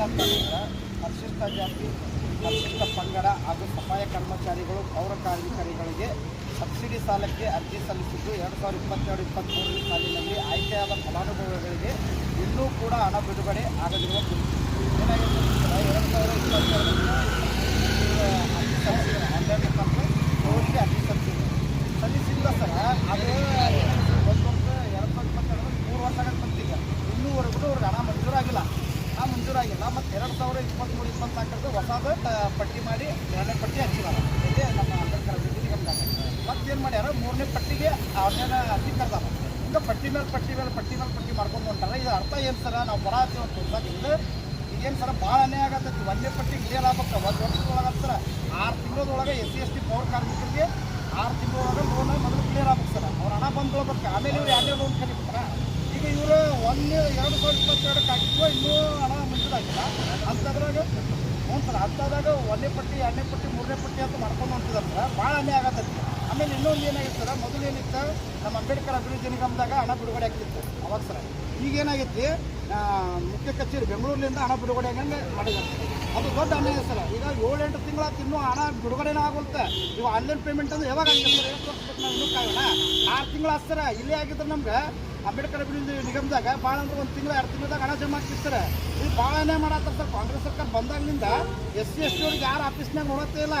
ಪರಿಶಿಷ್ಟ ಜಾತಿ, ಪರಿಶಿಷ್ಟ ಪಂಗಡ ಹಾಗೂ ಸಫಾಯ ಕರ್ಮಚಾರಿಗಳು ಪೌರ ಕಾರ್ಮಿಕರಿಗಳಿಗೆ ಸಬ್ಸಿಡಿ ಸಾಲಕ್ಕೆ ಅರ್ಜಿ ಸಲ್ಲಿಸಿದ್ದು ಎರಡು ಸಾವಿರದ ಇಪ್ಪತ್ತೆರಡು ಇಪ್ಪತ್ತ್ಮೂರನೇ ಸಾಲಿನಲ್ಲಿ ಆಯ್ಕೆಯಾದ ಫಲಾನುಭವಿಗಳಿಗೆ ಇನ್ನೂ ಕೂಡ ಹಣ ಬಿಡುಗಡೆ ಆಗದಿರುವ ಕುರಿತು. ಏನಾಗಿದೆ ಎರಡು ಸಾವಿರದ ಇಪ್ಪತ್ತೆರಡು ಅರ್ಜಿ ಸಲ್ಲಿಸಿದ್ದು ಅವರಿಗೆ ಅರ್ಜಿ ಸಲ್ಲಿಸಿದ್ರು. ಸಲ್ಲಿಸಿಲ್ಲ ಸರ್? ಅದು ಎರಡು ಸಾವಿರದ ಇಪ್ಪತ್ತ್ಮೂರು ಇಪ್ಪತ್ನಾಲ್ಕರದ್ದು ಹೊಸದು ಪಟ್ಟಿ ಮಾಡಿ ಎರಡನೇ ಪಟ್ಟಿ ಹಚ್ಚಿದ್ದಾರೆ ಇದೇ ನಮ್ಮ ಅಂಬೇಡ್ಕರ್ ಮತ್ತೇನು ಮಾಡ್ಯಾರ? ಮೂರನೇ ಪಟ್ಟಿಗೆ ಅವ್ರನ್ನ ಅರ್ಜಿ ಕರೆದಾರ. ಹಿಂಗೆ ಪಟ್ಟಿ ಮೇಲೆ ಪಟ್ಟಿ ಮೇಲೆ ಪಟ್ಟಿ ಮೇಲೆ ಪಟ್ಟಿ ಮಾಡ್ಕೊಂಡು ಹೊಂಟಾರ. ಇದು ಅರ್ಥ ಏನು ಸರ? ನಾವು ಬರ ಇದು ಈಗೇನು ಸರ? ಭಾಳ ಅನ್ಯಾಯ ಆಗತ್ತೈತಿ. ಒಂದೇ ಪಟ್ಟಿ ಕ್ಲಿಯರ್ ಆಗ್ಬೇಕು. ಒಂದು ವರ್ಷದೊಳಗೆ ಸರ. ಆರು ತಿಂಗಳದೊಳಗೆ ಎಸ್ ಸಿ ಎಸ್ ಟಿ ಪೌರ ಕಾರ್ಮಿಕರಿಗೆ ಆರು ತಿಂಗಳೊಳಗೆ ಲೋನ್ ಮೊದಲು ಕ್ಲಿಯರ್ ಆಗ್ಬೇಕು ಸರ್. ಅವ್ರ ಹಣ ಬಂದು ಹೋಗ್ಬೇಕು ಆಮೇಲೆ ಇವ್ರು ಎರಡನೇ ಲೋನ್ ಕರಿಬೇಕಾರ ಈಗ ಇವರು ಒಂದು ಎರಡು ಸಾವಿರದ ಇಪ್ಪತ್ತೆರಡಕ್ಕೆ ಹಾಕಿದ್ರು ಇನ್ನೂ ಹಣ ಅಂಥದ್ರಾಗ ಹ್ಞೂ ಸರ್ ಅಂಥದಾಗ ಒಂದನೇ ಪಟ್ಟಿ, ಎರಡನೇ ಪಟ್ಟಿ, ಮೂರನೇ ಪಟ್ಟಿ ಅಂತ ಮಾಡ್ಕೊಂಡು ಹೊಂಟಿದ್ದಾರೆ ಸರ್. ಭಾಳ ಅನ್ಯಾಯ ಆಗತ್ತೈತಿ. ಆಮೇಲೆ ಇನ್ನೊಂದು ಏನಾಗಿತ್ತು ಸರ್ ಮೊದಲು ಏನಿತ್ತು, ನಮ್ಮ ಅಂಬೇಡ್ಕರ್ ಅಭಿವೃದ್ಧಿ ನಿಗಮದಾಗ ಹಣ ಬಿಡುಗಡೆ ಆಗ್ತಿತ್ತು ಅವಾಗ ಸರ ಈಗ ಏನಾಗೈತಿ ಮುಖ್ಯ ಕಚೇರಿ ಬೆಂಗಳೂರಿನಿಂದ ಹಣ ಬಿಡುಗಡೆ ಆಗಂಗೆ ಮಾಡಿದ್ದಾರೆ. ಅದು ದೊಡ್ಡ ಅನ್ಯಾಯ ಸರ್ ಈಗ ಏಳೆಂಟು ತಿಂಗಳ ಇನ್ನೂ ಹಣ ಬಿಡುಗಡೆನೇ ಆಗುತ್ತೆ ಇವು ಆನ್ಲೈನ್ ಪೇಮೆಂಟ್ ಅಂದ್ರೆ ಯಾವಾಗ ಆಗ್ತದೆ? ಸರ್ ಎಷ್ಟು ವರ್ಷ ನಾವು ಇನ್ನೂ ಕಾಯೋಣ. ಆರು ತಿಂಗಳು ಸರ್ ಇಲ್ಲೇ ಆಗಿದ್ರೆ ನಮ್ಗೆ ಅಂಬೇಡ್ಕರ್ ಅಭಿವೃದ್ಧಿ ನಿಗಮದಾಗ ಭಾಳ ಅಂದ್ರೆ ಒಂದು ತಿಂಗಳ, ಎರಡು ತಿಂಗಳದಾಗ ಹಣ ಜಮಾ ಆಗ್ತಿರ್ತಾರೆ ಇದು ಭಾಳ ಅನ್ಯಾಯ ಮಾಡತ್ತಾರ ಕಾಂಗ್ರೆಸ್ ಸರ್ಕಾರ ಬಂದಾಗ್ಲಿಂದ ಎಸ್ ಸಿ, ಎಸ್ ಟಿ ಅವ್ರಿಗೆ ಯಾರು ಆಫೀಸ್ನಾಗ ನೋಡತ್ತೇ ಇಲ್ಲ.